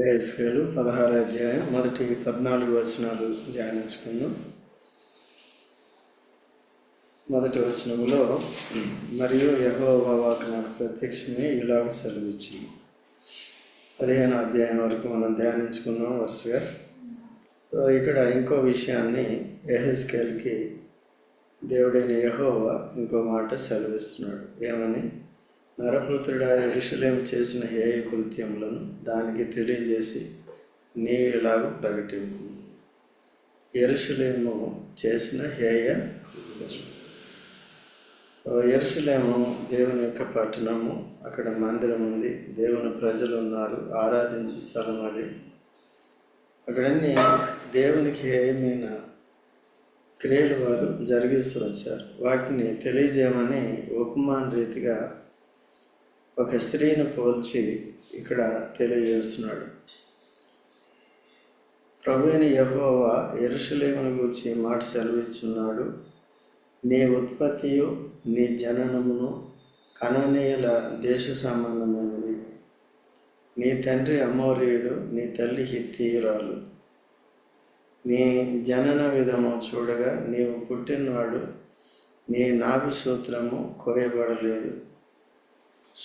వేస్కేలు పదహారు అధ్యాయం మొదటి పద్నాలుగు వచనాలు ధ్యానించుకుందాం. మొదటి వచనములో మరియు యహోవా వాక్ నాకు ప్రత్యక్షమే ఇలాగ సెలవిచ్చి. పదిహేను అధ్యాయం వరకు మనం ధ్యానించుకున్నాం వరుసగా. ఇక్కడ ఇంకో విషయాన్ని ఎహెస్కేల్కి దేవుడైన యహోవా ఇంకో మాట సెలవిస్తున్నాడు. ఏమని? నరపుత్రుడా ఎరుసలేం చేసిన హేయ కృత్యములను దానికి తెలియజేసి నీవు ఇలాగ ప్రకటింపు. ఎరుషలేము చేసిన హేయ ఎరుసలేము దేవుని యొక్క పట్టణము అక్కడ మందిరం ఉంది. దేవుని ప్రజలు ఉన్నారు. ఆరాధించే స్థలం అది. అక్కడన్నీ దేవునికి ఏమైన క్రియలు వారు జరిగిస్తూ వచ్చారు. వాటిని తెలియజేయమని ఉపమాన రీతిగా ఒక స్త్రీని పోల్చి ఇక్కడ తెలియజేస్తున్నాడు. ప్రభుని యహోవా ఎరుసలేమును గురించి మాట సెలవిస్తున్నాడు నీ ఉత్పత్తియు నీ జననమును కననీయుల దేశ సంబంధమైనవి. నీ తండ్రి అమోరీయుడు నీ తల్లి హిత్తీయురాలు. నీ జనన విధము చూడగా నీవు పుట్టినవాడు నీ నాభి సూత్రము కోయబడలేదు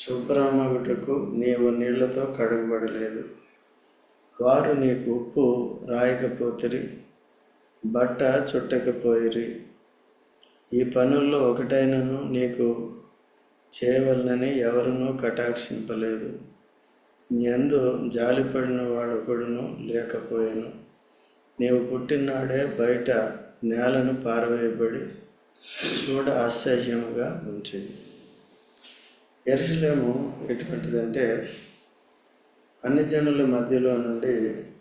శుభ్రమగుటకు నీవు నీళ్ళతో కడుగుబడలేదు. వారు నీకు ఉప్పు రాయకపోతిరి బట్ట చుట్టకపోయిరి. ఈ పనుల్లో ఒకటైనను నీకు చేయవలనని ఎవరునూ కటాక్షింపలేదు. ఎందు జాలిపడిన వాడొకడును లేకపోయాను. నీవు పుట్టినాడే బయట నేలను పారవేయబడి చూడ అసహ్యముగా ఉంచింది ఎరుసలేము ఎటువంటిదంటే అన్ని జనుల మధ్యలో నుండి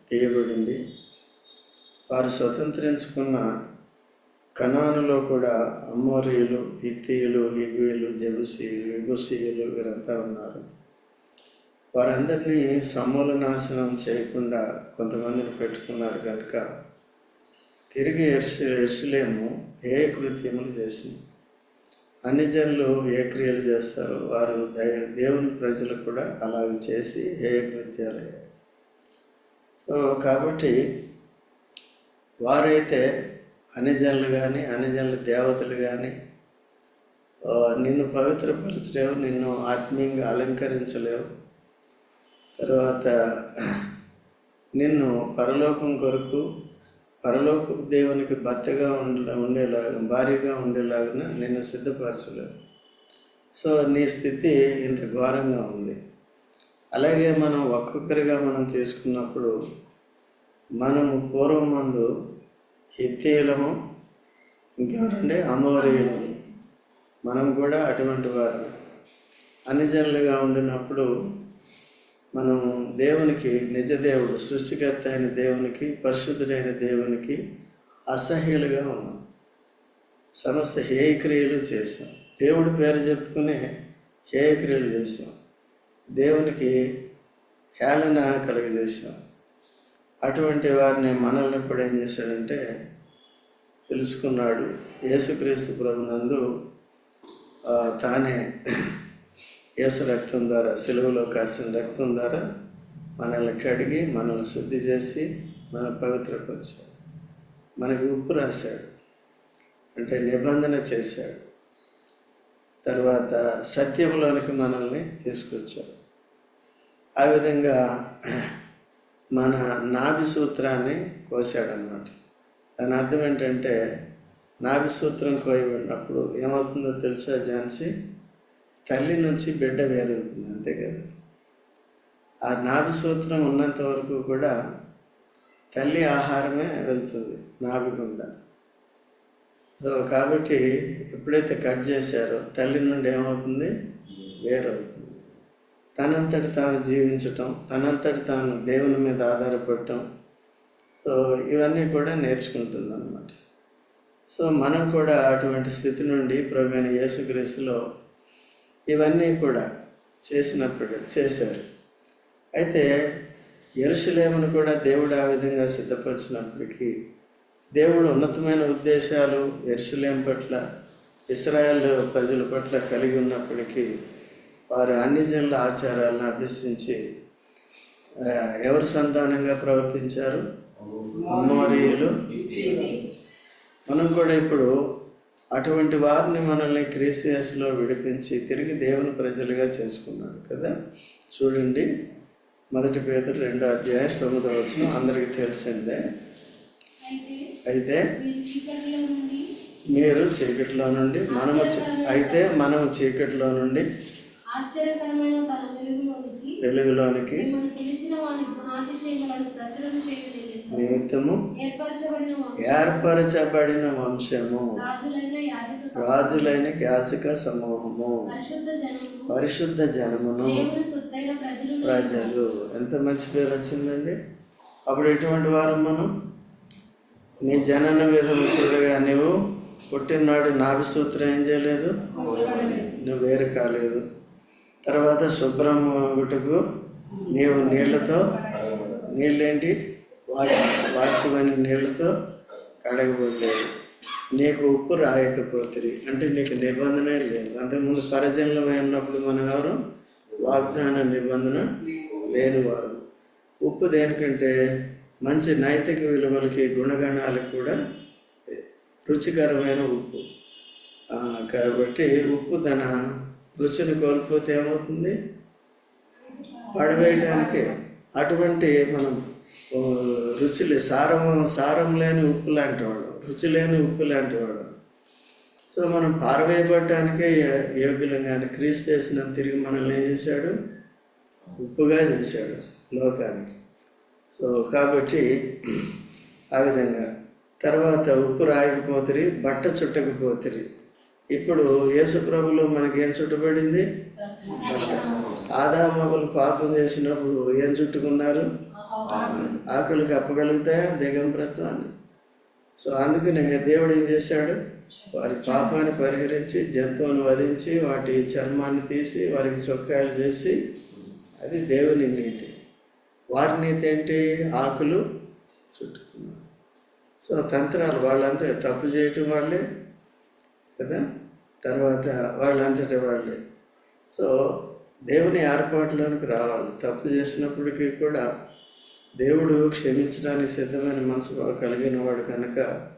తీయబడింది. వారు స్వతంత్రించుకున్న కణానులో కూడా అమ్మోరియులు హిత్తీయులు హిబీలు జబుసీయులు ఎగుసీయులు వీరంతా ఉన్నారు. వారందరినీ సమూల నాశనం చేయకుండా కొంతమందిని పెట్టుకున్నారు కనుక తిరిగి ఎర్సు ఎర్సులేము ఏ కృత్యములు చేసింది. అన్ని జనులు ఏ క్రియలు చేస్తారో వారు దేవుని ప్రజలు కూడా అలాగే చేసి ఏ కృత్యాలు సో కాబట్టి వారైతే అనిజనులు కానీ అనిజనుల దేవతలు కానీ నిన్ను పవిత్రపరచలేవు నిన్ను ఆత్మీయంగా అలంకరించలేవు. తర్వాత నిన్ను పరలోకం కొరకు పరలోక దేవునికి భర్తగా ఉండే ఉండేలాగా భార్యగా ఉండేలాగా నిన్ను సిద్ధపరచలేవు సో నీ స్థితి ఇంత ఘోరంగా ఉంది. అలాగే మనం ఒక్కొక్కరిగా మనం తీసుకున్నప్పుడు మనము పూర్వం ముందు హిత్తీయులము ఇంకెవరండి? అమోరీయులము. మనం కూడా అటువంటి వారు అనిజనులుగా ఉండినప్పుడు మనం దేవునికి నిజదేవుడు సృష్టికర్త అయిన దేవునికి పరిశుద్ధుడైన దేవునికి అసహ్యులుగా ఉన్నాం. సమస్త హేయక్రియలు చేసాం దేవుడి పేరు చెప్పుకునే హేయక్రియలు చేసాం దేవునికి హేళన కలుగజేసాం అటువంటి వారిని మనల్ని కూడా ఏం చేశాడంటే పిలుచుకున్నాడు. యేసుక్రీస్తు ప్రభునందు తానే యేసు రక్తం ద్వారా సెలవులో కాల్చిన రక్తం ద్వారా మనల్ని కడిగి మనల్ని శుద్ధి చేసి మన పవిత్రపరిచాడు. మనకి ఉప్పు రాశాడు. అంటే నిబంధన చేశాడు. తర్వాత సత్యంలోనికి మనల్ని తీసుకొచ్చాడు. ఆ విధంగా మన నాభి సూత్రాన్ని కోసాడనమాట దాని అర్థం ఏంటంటే నాభి సూత్రం కోయబడినప్పుడు ఏమవుతుందో తెలుసా ఝాన్సీ? తల్లి నుంచి బిడ్డ వేరవుతుంది అంతే కదా? ఆ నాభి సూత్రం ఉన్నంత వరకు కూడా తల్లి ఆహారమే వెళ్తుంది నాభి గుండా. సో కాబట్టి ఎప్పుడైతే కట్ చేశారో తల్లి నుండి ఏమవుతుంది? వేరవుతుంది. తనంతటి తాను జీవించటం తనంతటి తాను దేవుని మీద ఆధారపడటం సో ఇవన్నీ కూడా నేర్చుకుంటుంది అనమాట సో మనం కూడా అటువంటి స్థితి నుండి ప్రవీణ యేసుక్రీస్తులో ఇవన్నీ కూడా చేసినప్పుడు చేశారు. అయితే ఎరుసలేమును కూడా దేవుడు ఆ విధంగా సిద్ధపరిచినప్పటికీ దేవుడు ఉన్నతమైన ఉద్దేశాలు ఎరుసలేం పట్ల ఇస్రాయల్ ప్రజల పట్ల కలిగి ఉన్నప్పటికీ వారు అన్ని జనుల ఆచారాలను అభ్యసించి ఎవరు సంతానంగా ప్రవర్తించారు? అమోరీయులు. మనం కూడా ఇప్పుడు అటువంటి వారిని మనల్ని క్రీస్తులో విడిపించి తిరిగి దేవుని ప్రజలుగా చేసుకున్నాడు కదా? చూడండి మొదటి పేదలు రెండో అధ్యాయం తొమ్మిదో వచ్చిన అందరికీ తెలిసిందే. అయితే మీరు చీకటిలో నుండి మనము అయితే మనము చీకటిలో నుండి వెలుగులోనికి నిమిత్తము ఏర్పరచబడిన వంశము. రాజులైన యాచక సమూహము. పరిశుద్ధ జనము పరిశుద్ధ జనమును. ప్రజలు. ఎంత మంచి పేరు వచ్చిందండి? అప్పుడు ఎటువంటి వారు మనం? నీ జనన విధము చూడగా నువ్వు పుట్టిననాడు నాభి సూత్రం ఏం చేయలేదు? నువ్వు వేరు కాలేదు. తర్వాత శుభ్రం గుటకు నీవు నీళ్ళతో నీళ్ళేంటి? వాచ్యమైన నీళ్ళతో కడగబడలేదు నీకు ఉప్పు రాయకపోతుంది అంటే నీకు నిబంధనే లేదు. అంతకుముందు పరజన్లం ఉన్నప్పుడు మనం ఎవరు వాగ్దాన నిబంధన లేనివారు. ఉప్పు దేనికంటే? మంచి నైతిక విలువలకి గుణగణాలకు కూడా రుచికరమైన ఉప్పు. కాబట్టి ఉప్పు తన రుచిని కోల్పోతే ఏమవుతుంది? పడవేయటానికి. అటువంటి మనం ఓ, రుచి సారం సారం లేని ఉప్పు లాంటి వాడు రుచి లేని ఉప్పు లాంటి వాడు సో మనం పారవేయబడ్డానికే యో- యోగ్యులం కానీ క్రీస్తు చేసిన తిరిగి మనల్ని ఏం చేశాడు? ఉప్పుగా చేశాడు లోకానికి. సో కాబట్టి ఆ విధంగా. తర్వాత ఉప్పు రాయకపోతిరి బట్ట చుట్టకపోతిరి. ఇప్పుడు యేసు ప్రభులో మనకి ఏం చుట్టబడింది? ఆదామగులు పాపం చేసినప్పుడు ఏం చుట్టుకున్నారు? ఆకులు కప్పగలుగుతాయా దిగంబరత్వాన్ని సో అందుకనే దేవుడు ఏం చేశాడు? వారి పాపాన్ని పరిహరించి జంతువును వధించి వాటి చర్మాన్ని తీసి వారికి చొక్కాయలు చేసి అది దేవుని నీతి. వారి నీతి ఏంటి? ఆకులు చుట్టుకున్నారు సో తంత్రాలు వాళ్ళంతటి తప్పు చేయటం వాళ్ళే కదా? తర్వాత వాళ్ళంతటి వాళ్ళే. సో దేవుని ఏర్పాటులోనికి రావాలి. తప్పు చేసినప్పటికీ కూడా దేవుడు క్షమించడానికి సిద్ధమైన మనసు కలిగిన వాడు కనుక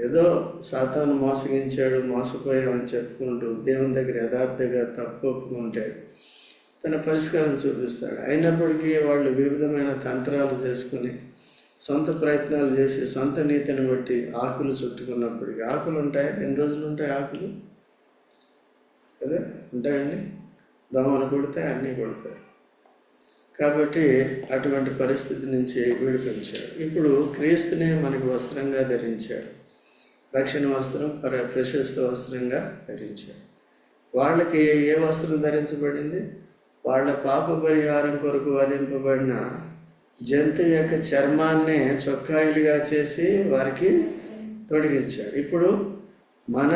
ఏదో సాతాను మోసగించాడు మోసపోయామని చెప్పుకుంటూ దేవుని దగ్గర యథార్థంగా తప్పుకుంటే తన పరిష్కారం చూపిస్తాడు. అయినప్పటికీ వాళ్ళు వివిధమైన తంత్రాలు చేసుకుని సొంత ప్రయత్నాలు చేసి సొంత నీతిని బట్టి ఆకులు చుట్టుకున్నప్పటికీ ఆకులు ఉంటాయి? ఎన్ని రోజులు ఉంటాయి ఆకులు? కదా ఉంటాయండి. దోమలు కొడితే అన్నీ కొడతాయి. కాబట్టి అటువంటి పరిస్థితి నుంచి విడిపించాడు. ఇప్పుడు క్రీస్తునే మనకి వస్త్రంగా ధరించాడు. రక్షణ వస్త్రం పర ప్రశస్త వస్త్రంగా ధరించాడు. వాళ్ళకి ఏ వస్త్రం ధరించబడింది? వాళ్ళ పాప పరిహారం కొరకు వధింపబడిన జంతువు యొక్క చర్మాన్ని చొక్కాయిలుగా చేసి వారికి తొడిగించాడు. ఇప్పుడు మన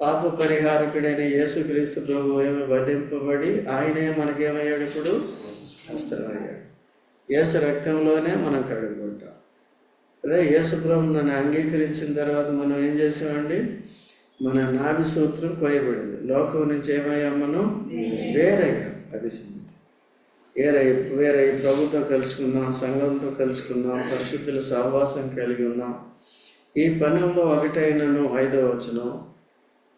పాప పరిహారకుడైన యేసుక్రీస్తు ప్రభు ఏమి వధింపబడి ఆయనే మనకేమయ్యాడు ఇప్పుడు? వస్త్రమయ్యాడు యేసు రక్తంలోనే మనం కడుగుంటాం అదే యేసుప్రభు నన్ను అంగీకరించిన తర్వాత మనం ఏం చేసామండి? మన నాభి సూత్రం కోయబడింది. లోకం నుంచి ఏమయ్యాం మనం? వేరయ్యాం. అది సంగతి. వేరై వేరై ప్రభుతో కలుసుకున్నాం సంఘంతో కలుసుకున్నాం పరిశుద్ధుల సహవాసం కలిగి ఉన్నాం. ఈ పనుల్లో ఒకటైనను ఐదో వచనం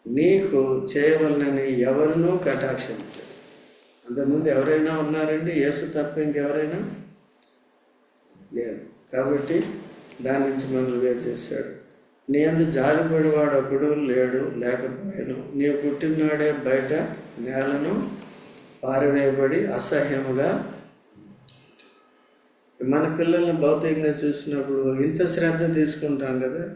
నీకు చేయవలనని ఎవరినూ కటాక్షించలేదు. అంతకుముందు ఎవరైనా ఉన్నారండి? యేసు తప్ప ఇంకెవరైనా? లేదు. కాబట్టి దాని నుంచి మనల్ని వేరు చేశాడు. నీ అందు జారిపడివాడు ఒకడు లేడు లేకపోయాను. నీ పుట్టినాడే బయట నేలను పారవేయబడి అసహ్యముగా మన పిల్లల్ని భౌతికంగా చూసినప్పుడు ఇంత శ్రద్ధ తీసుకుంటాం కదా?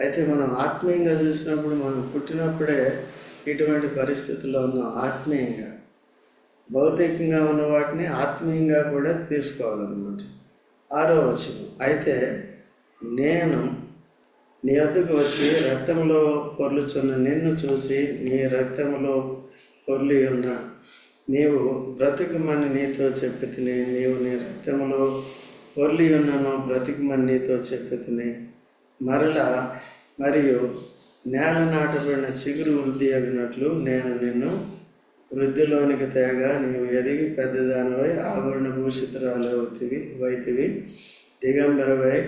అయితే మనం ఆత్మీయంగా చూసినప్పుడు మనం పుట్టినప్పుడే ఇటువంటి పరిస్థితుల్లో ఉన్నాం ఆత్మీయంగా. భౌతికంగా ఉన్న వాటిని ఆత్మీయంగా కూడా తీసుకోవాలన్నమాట. ఆరో వచనం. అయితే నేను నీ వద్దకు వచ్చి రక్తంలో పొర్లుచున్న నిన్ను చూసి నీ రక్తంలో పొర్లి ఉన్న నీవు బ్రతుకుమని నీతో చెప్పి తిని నీవు నీ రక్తంలో పొర్లి ఉన్నను బ్రతికమని నీతో చెప్పి తిని మరలా మరియు నేల నాటబడిన చిగురు వృద్ధి అగినట్లు నేను నిన్ను వృద్ధిలోనికి తేగ నీవు ఎదిగి పెద్దదానివై ఆభరణ భూషితురాలు అవుతివి వైతివి. దిగంబరవై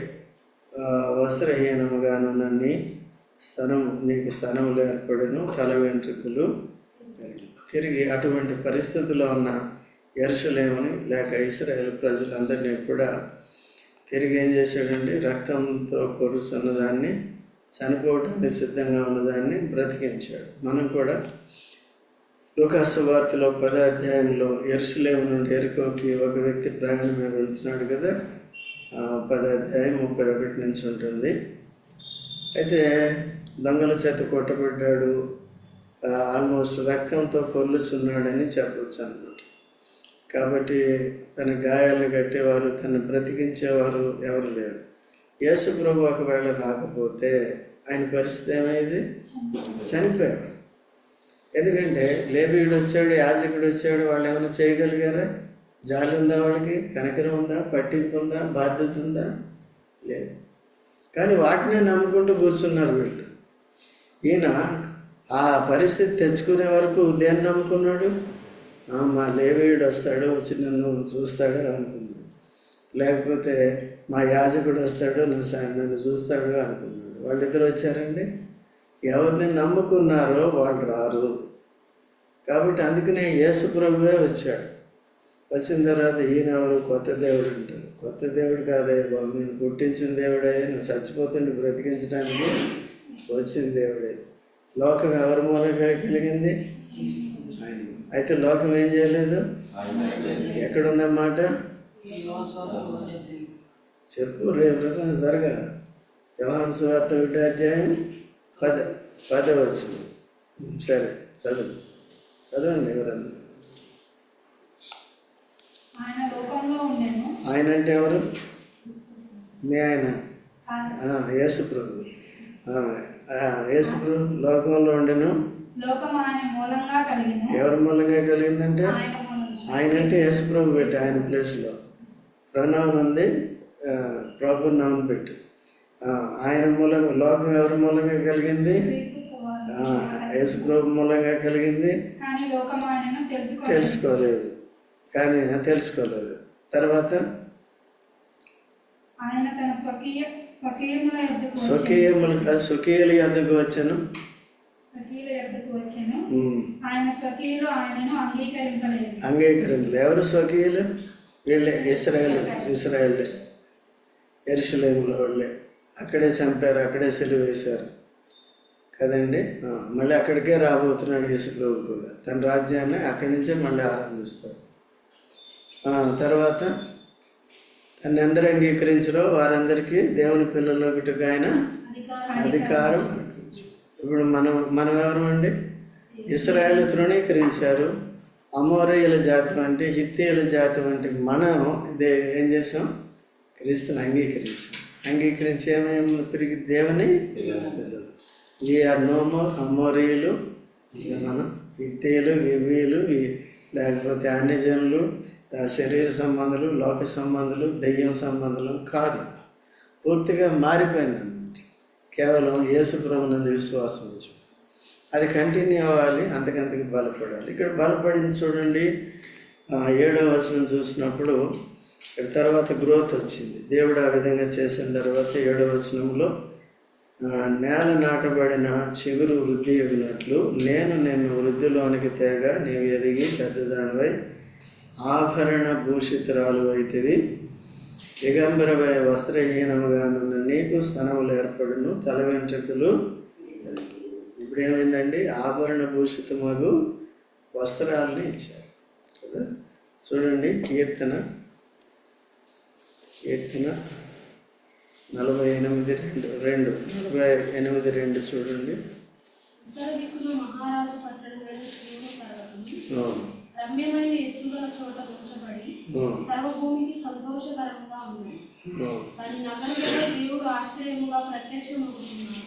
వస్త్రహీనముగానున్న నీ స్థనం నీకు స్థనములు ఏర్పడను తల వెంట్రుకలు తిరిగి అటువంటి పరిస్థితిలో ఉన్న ఎరుసలేమని లేక ఇస్రాయేల్ ప్రజలందరినీ కూడా తిరిగి ఏం చేశాడండి? రక్తంతో పొరుచున్న దాన్ని చనిపోవడానికి సిద్ధంగా ఉన్నదాన్ని బ్రతికించాడు. మనం కూడా లూకాసు వార్తలో పదో అధ్యాయంలో ఎరుసలేము నుండి ఎరుకోకి ఒక వ్యక్తి ప్రయాణమే వెళుతున్నాడు కదా? ఆ, పదో అధ్యాయం ముప్పై ఒకటి నుంచి ఉంటుంది. అయితే దొంగల చేత కొట్టబడ్డాడు. ఆల్మోస్ట్ రక్తంతో పొర్లుచున్నాడని చెప్పవచ్చు అన్నమాట. కాబట్టి తన గాయాలను కట్టేవారు తను బ్రతికించేవారు ఎవరు లేరు. యేసు ప్రభు ఒకవేళ రాకపోతే ఆయన పరిస్థితి ఏమైంది? చనిపోయాడు. ఎందుకంటే లేబీయుడు వచ్చాడు యాజకుడు వచ్చాడు వాళ్ళు ఏమైనా చేయగలిగారా? జాలి ఉందా వాళ్ళకి? కనకరం ఉందా? పట్టింపు ఉందా? బాధ్యత ఉందా? లేదు. కానీ వాటినే నమ్ముకుంటూ కూర్చున్నారు వీళ్ళు. ఈయన ఆ పరిస్థితి తెచ్చుకునే వరకు దేన్ని నమ్ముకున్నాడు. మా లేవీయుడు వస్తాడు వచ్చి నన్ను చూస్తాడు అనుకున్నాడు. లేకపోతే మా యాజకుడు వస్తాడు నా స- నన్ను చూస్తాడు అనుకున్నాడు. వాళ్ళిద్దరు వచ్చారండి? ఎవరిని నమ్ముకున్నారో వాళ్ళు రారు. కాబట్టి అందుకనే యేసు ప్రభువే వచ్చాడు. వచ్చిన తర్వాత ఈయన ఎవరు కొత్త దేవుడు అంటారు. కొత్త దేవుడు కాదే బాబు. నేను పుట్టించిన దేవుడే నువ్వు చచ్చిపోతుండే బ్రతికించడానికి వచ్చిన దేవుడే. లోకం ఎవరి మూలంగా కలిగింది? ఆయన. అయితే లోకం ఏం చేయలేదు? ఎక్కడుందన్నమాట? చెప్పు రేపు రకం త్వరగా యోహాన్ ఒకటి అధ్యాయం. పద పద వచ్చిన సరే చదువు. చదవండి ఎవరన్నా. ఆయన అంటే ఎవరు? మీ ఆయన. యేసు ప్రభు యేసు ప్రభు లోకంలో ఉండెను. ఎవరి మూలంగా కలిగిందంటే? ఆయన అంటే యేసు ప్రభు పెట్టి ఆయన ప్లేస్లో. ప్రణవం ఉంది. ప్రాపర్ నౌన్ పెట్టి. ఆయన మూలంగా లోకం ఎవరి మూలంగా కలిగింది? క్రీస్తు కుమారుడు. ఆ, యేసు ప్రభు మూలంగా కలిగింది తెలుసుకోలేదు. కానీ తెలుసుకోలేదు. తర్వాత? స్వకీయముల కాదు స్వకీయుల యొద్దకు వచ్చాను. స్వకీయుల యొద్దకు వచ్చాను. ఉమ్. ఆయన స్వకీయులు ఆయనను అంగీకరింపలేదు. అంగీకరించలే. ఎవరు స్వకీయులు? వీళ్ళే ఇస్రాయేల్ ఇస్రాయేల్ ఎరుసలేములో వాళ్ళే. అక్కడే చంపారు అక్కడే సెలవు వేశారు కదండి మళ్ళీ అక్కడికే రాబోతున్నాడు యేసుప్రభు కూడా. తన రాజ్యాన్ని అక్కడి నుంచే మళ్ళీ ఆరంభిస్తాడు తర్వాత తన్ని ఎందరు అంగీకరించరో. వారందరికీ దేవుని పిల్లలు ఒకటిగా ఆయన అధికారం ఇప్పుడు మనం మనం ఎవరమండి? ఇస్రాయేల్ తృణీకరించారు అమోరయ్యల జాతి వంటి హిత్తేయుల జాతి వంటి మనం ఇదే ఏం చేసాం? క్రీస్తుని అంగీకరించాం. అంగీకరించి ఏమేమి తిరిగి దేవుని పిల్లలు వీఆర్ నో మోర్ అమోరీయులు ఇక మనం హిత్తీయులు వివీలు లేకపోతే అన్యజనులు శరీర సంబంధాలు లోక సంబంధాలు దెయ్యం సంబంధాలు కాదు. పూర్తిగా మారిపోయింది అన్నమాట కేవలం యేసు ప్రభునందు విశ్వాసం ఉంచు. అది కంటిన్యూ అవ్వాలి అంతకంతకి బలపడాలి. ఇక్కడ బలపడింది చూడండి ఏడో వచనం చూసినప్పుడు ఇక్కడ తర్వాత గ్రోత్ వచ్చింది. దేవుడు ఆ విధంగా చేసిన తర్వాత ఏడో వచనంలో నేల నాటబడిన చిగురు వృద్ధి ఎగినట్లు నేను నిన్ను వృద్ధిలోనికి తేగ నీవు ఎదిగి పెద్దదానివై ఆభరణ భూషితురాలు అయితివి. దిగంబరవై వస్త్రహీనముగా నున్న నీకు స్థనములు ఏర్పడును తల వెంట్రుకలు ఇప్పుడు ఏమైందండి? ఆభరణ భూషితమగు వస్త్రాలని ఇచ్చారు. కదా? చూడండి కీర్తన కీర్తన నలభై ఎనిమిది రెండు రెండు నలభై ఎనిమిది రెండు చూడండి. రమ్యమైన ఎత్తుగల చోట ఉంచబడి సర్వభూమికి సంతోషకరంగా ఉంది. దాని నగరంలో దేవుడు ప్రత్యక్షమవుతున్నాడు.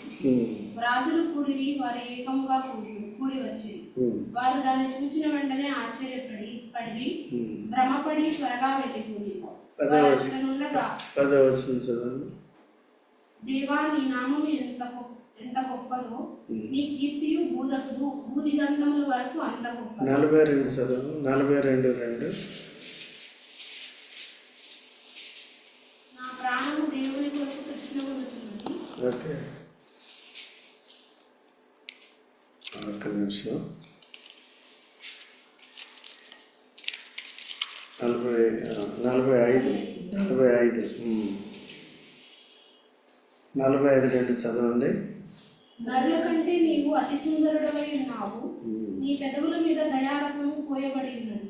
రాజులు కూడిరి వారు ఏకముగా కూడి వచ్చి వారు దాన్ని చూచిన వెంటనే ఆశ్చర్యపడి పడి. భ్రమపడి త్వరగా వెళ్ళిపోయి పదవ వారు అక్కడుండగా పదవ వచనం చదవండి. దేవా నీ నామము ఎంత ఎంత గొప్పదో నీ కీర్తియు భూద భూ- భూదిగంధముల వరకు అంత గొప్ప నలభై రెండు చదువు నలభై రెండు రెండు నా ప్రాణము దేవుని కొరకు తృష్ణగొనుచున్నది ఓకే ఒక్క నిమిషం నలభై ఆ, నలభై ఐదు నలభై ఐదు ఉమ్. నలభై ఐదు రెండు చదవండి. నరుల కంటే నీవు అతి సుందరుడవై ఉన్నావు. నీ పెదవుల మీద దయారసము పోయబడి ఉన్నది.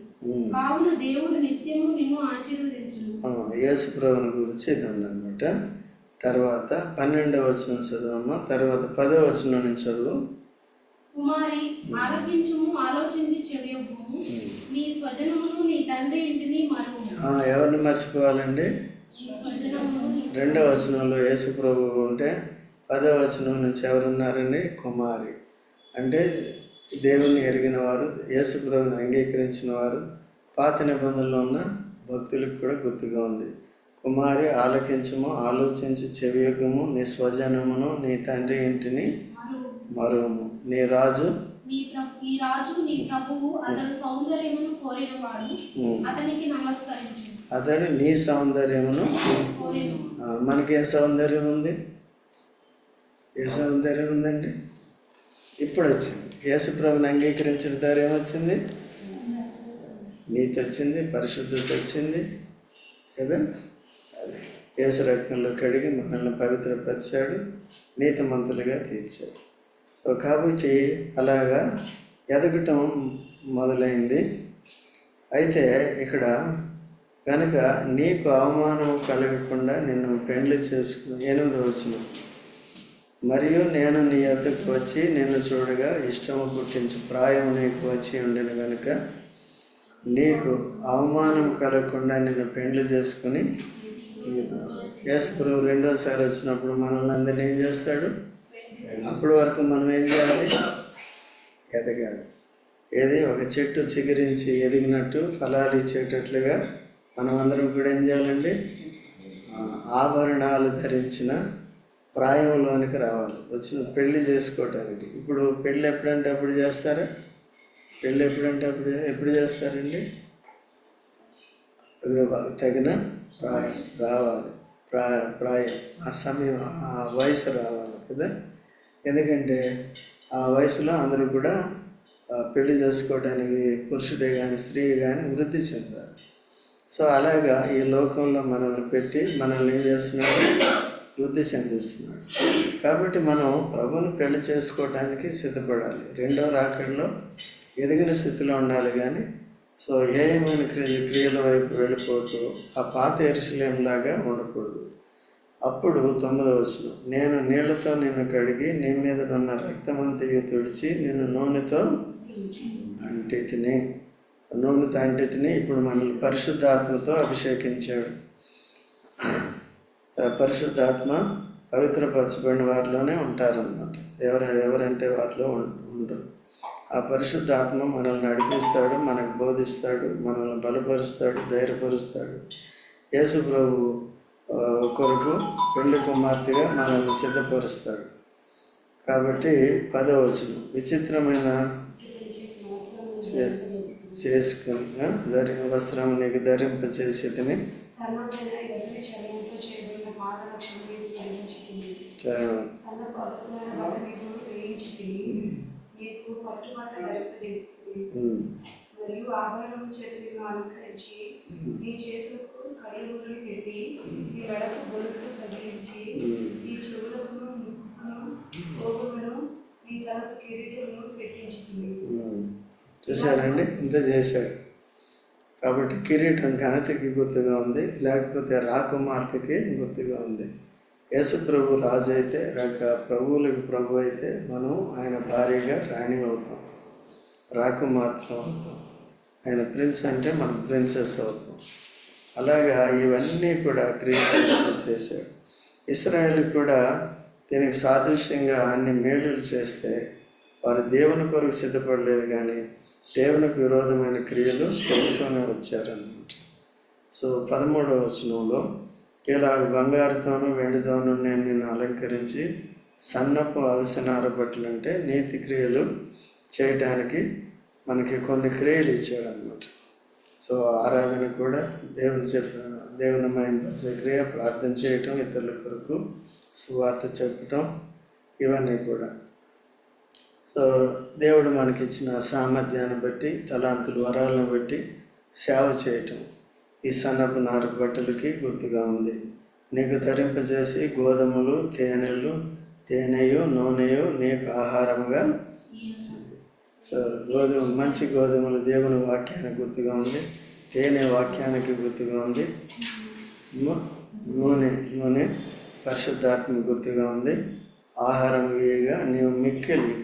కావున దేవుడు నిత్యము నిన్ను ఆశీర్వదించును. యేసు ప్రభుని గురించి ఇది ఉందన్నమాట తర్వాత పన్నెండవ వచనం చదవమ్మా. తర్వాత పదవ వచనం నుంచి చదువు. కుమారి ఆలకించుము ఆలోచించి చెవియొగ్గుము. నీ స్వజనమును నీ తండ్రి ఇంటిని మరువు ఎవరిని మర్చిపోవాలండి? రెండవ వచనంలో యేసు ప్రభు ఉంటే పదవ వచనం నుంచి ఎవరున్నారండి? కుమారి. అంటే దేవుణ్ణి ఎరిగిన వారు యేసు ప్రభుని అంగీకరించిన వారు పాత నిబంధనలో ఉన్న భక్తులకు కూడా గుర్తుగా ఉంది. కుమారి ఆలకించము ఆలోచించి చెవియొగ్గము నీ స్వజనమును నీ తండ్రి ఇంటిని మరువు మరువము. నీ రాజు? ఈ రాజు నీ ప్రభువు అతడు సౌందర్యమును కోరినవాడు అతనికి నమస్కరించు అతడు నీ సౌందర్యమును మనకి ఏ సౌందర్యం ఉంది? ఏ సౌందర్యం ఉందండి? ఇప్పుడు వచ్చింది. యేసుప్రభుని అంగీకరించడం ద్వారా ఏమొచ్చింది? నీతి వచ్చింది పరిశుద్ధత వచ్చింది కదా? అది యేసు రక్తంలో కడిగి మనల్ని పవిత్రపరిచాడు నీతిమంతులుగా తీర్చాడు. సో కాబట్టి అలాగా ఎదగటం మొదలైంది. అయితే ఇక్కడ కనుక నీకు అవమానం కలగకుండా నిన్ను పెండ్లి చేసుకు ఎనిమిది వచ్చిన మరియు నేను నీ వద్దకు వచ్చి నిన్ను చూడగా ఇష్టము గుర్తించి ప్రాయం నీకు వచ్చి ఉండిన కనుక నీకు అవమానం కలగకుండా నిన్ను పెండ్లి చేసుకుని యేసుప్రభు రెండోసారి వచ్చినప్పుడు మనల్ని అందరినీ ఏం చేస్తాడు? అప్పటి వరకు మనం ఏం చేయాలి? ఎదగాలి. ఏది? ఒక చెట్టు చిగురించి ఎదిగినట్టు ఫలాలు ఇచ్చేటట్లుగా మనం అందరం కూడా ఏం చేయాలండి? ఆభరణాలు ధరించిన ప్రాయంలోనికి రావాలి. వచ్చిన పెళ్ళి చేసుకోవటానికి. ఇప్పుడు పెళ్ళి ఎప్పుడంటే అప్పుడు చేస్తారా? పెళ్ళి ఎప్పుడంటే అప్పుడు ఎప్పుడు చేస్తారండి? తగిన ప్రాయం. రావాలి. ప్రాయ ప్రాయం. ఆ సమయం ఆ వయసు రావాలి కదా? ఎందుకంటే ఆ వయసులో అందరూ కూడా పెళ్ళి చేసుకోవడానికి పురుషుడే కానీ స్త్రీ కానీ వృద్ధి చెందారు సో అలాగా ఈ లోకంలో మనల్ని పెట్టి మనల్ని ఏం చేస్తున్నాడు? వృద్ధి చెందిస్తున్నాడు. కాబట్టి మనం ప్రభుని పెళ్ళి చేసుకోవడానికి సిద్ధపడాలి. రెండో రాకడలో ఎదిగిన స్థితిలో ఉండాలి కానీ సో ఏమైన క్రియ క్రియల వైపు వెళ్ళిపోతూ ఆ పాత ఎరుసలేంలాగా ఉండకూడదు. అప్పుడు తొమ్మిదవ వచ్చిన నేను నీళ్ళతో నిన్ను కడిగి నీ మీద ఉన్న రక్తమంతయు తుడిచి నిన్ను నూనెతో అంటే నూనె నూనెతో ఇప్పుడు మనల్ని పరిశుద్ధాత్మతో అభిషేకించాడు. పరిశుద్ధాత్మ పవిత్రపరచబడిన వారిలోనే ఉంటారన్నమాట. ఎవరు ఎవరంటే వారిలో ఉం- ఉండరు. ఆ పరిశుద్ధాత్మ మనల్ని నడిపిస్తాడు మనకు బోధిస్తాడు మనల్ని బలపరుస్తాడు ధైర్యపరుస్తాడు. యేసు ప్రభు కొరకు పెళ్ళి కుమార్తెగా మనల్ని సిద్ధపరుస్తాడు. కాబట్టి పదవచనం విచిత్రమైన చే- చేసుకుని ఆ, ధరి వస్త్రం నీకు ధరింపచేసి తిని మరియు ఆభరణం చేతి నిన్ను అలంకరించి నీ చేతులకు పెట్టి నీ మెడకు గొలుసు తగిలించి నీ చెవులకు ముక్కును గోపులను నీ తలకు కిరీటమును పెట్టించుతుంది. చూసారండి చూశారండి ఇంత చేశాడు. కాబట్టి కిరీటం ఘనతకి గుర్తుగా ఉంది లేకపోతే రాకుమార్తెకి గుర్తుగా ఉంది. యేసు ప్రభు రాజు అయితే రక ప్రభువులకు ప్రభు అయితే మనం ఆయన భార్యగా రాణి అవుతాం రాకుమార్తెం అవుతాం. ఆయన ప్రిన్స్ అంటే మనం ప్రిన్సెస్ అవుతాం. అలాగా ఇవన్నీ కూడా క్రీస్తు చేశాడు. ఇస్రాయల్ కూడా దీనికి సాదృశ్యంగా అన్ని మేలులు చేస్తే వారు దేవుని కొరకు సిద్ధపడలేదు కానీ దేవునికి విరోధమైన క్రియలు చేస్తూనే వచ్చారన్నమాట. సో పదమూడవ వచనంలో ఇలా బంగారుతోనూ వెండితోనూ నేను నిన్ను అలంకరించి సన్నపు అవసనార బట్టలు అంటే నీతి క్రియలు చేయటానికి మనకి కొన్ని క్రియలు ఇచ్చాడు అనమాట సో ఆరాధన కూడా దేవుని చెప్ప దేవుని మహింపరిచే క్రియ ప్రార్థన చేయటం ఇతరుల కొరకు సువార్త చెప్పటం ఇవన్నీ కూడా. దేవుడు మనకిచ్చిన సామర్థ్యాన్ని బట్టి తలాంతులు వరాలను బట్టి సేవ చేయటం ఈ సన్నపు నారు బట్టలకి గుర్తుగా ఉంది. నీకు ధరింపజేసి గోధుమలు తేనెలు తేనెయు నూనెయు నీకు ఆహారంగా సో గోధుమ మంచి గోధుమలు దేవుని వాక్యానికి గుర్తుగా ఉంది. తేనె వాక్యానికి గుర్తుగా ఉంది. నూనె నూనె పరిశుద్ధాత్మ గుర్తుగా ఉంది. ఆహారం వేయగా నీవు మిక్కిలి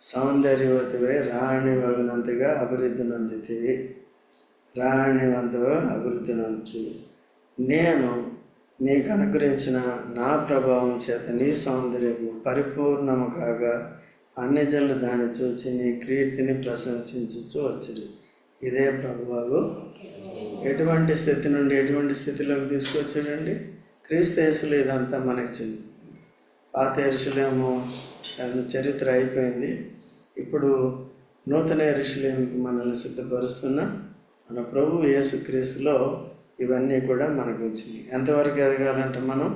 సౌందర్యవతివై రాణి వగినంతగా అభివృద్ధి నందితివి రాణివంతగా అభివృద్ధి నందితివి నేను నీకు అనుగ్రహించిన నా ప్రభావం చేత నీ సౌందర్యము పరిపూర్ణము కాగా అన్ని జనులు దాన్ని చూచి నీ కీర్తిని ప్రశంసించుచు వచ్చింది ఇదే ప్రభువాగు ఎటువంటి స్థితి నుండి ఎటువంటి స్థితిలోకి తీసుకొచ్చాడండి? క్రీస్తు ఇదంతా మనకి చెంది పాత ఎరుసలేము చరిత్ర అయిపోయింది. ఇప్పుడు నూతన ఎరుసలేమికి మనల్ని సిద్ధపరుస్తున్న మన ప్రభు యేసుక్రీస్తులో ఇవన్నీ కూడా మనకు వచ్చినాయి. ఎంతవరకు ఎదగాలంటే మనం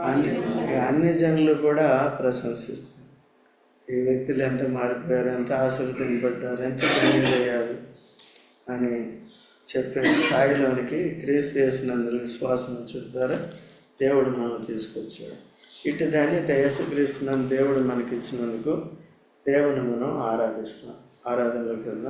అన్ని అన్ని జనులు కూడా ప్రశంసిస్తారు. ఈ వ్యక్తులు ఎంత మారిపోయారు ఎంత ఆశీర్వదింపడ్డారు ఎంత అయ్యారు అని చెప్పే స్థాయిలోనికి క్రీస్తు చేసినందుకు విశ్వాసం ఉంచడం ద్వారా దేవుడు మనం తీసుకొచ్చాడు. ఇటు దాన్ని యేసుక్రీస్తున్నందు దేవుడు మనకి ఇచ్చినందుకు దేవుని మనం ఆరాధిస్తాం ఆరాధనలోకి వెళ్దాం.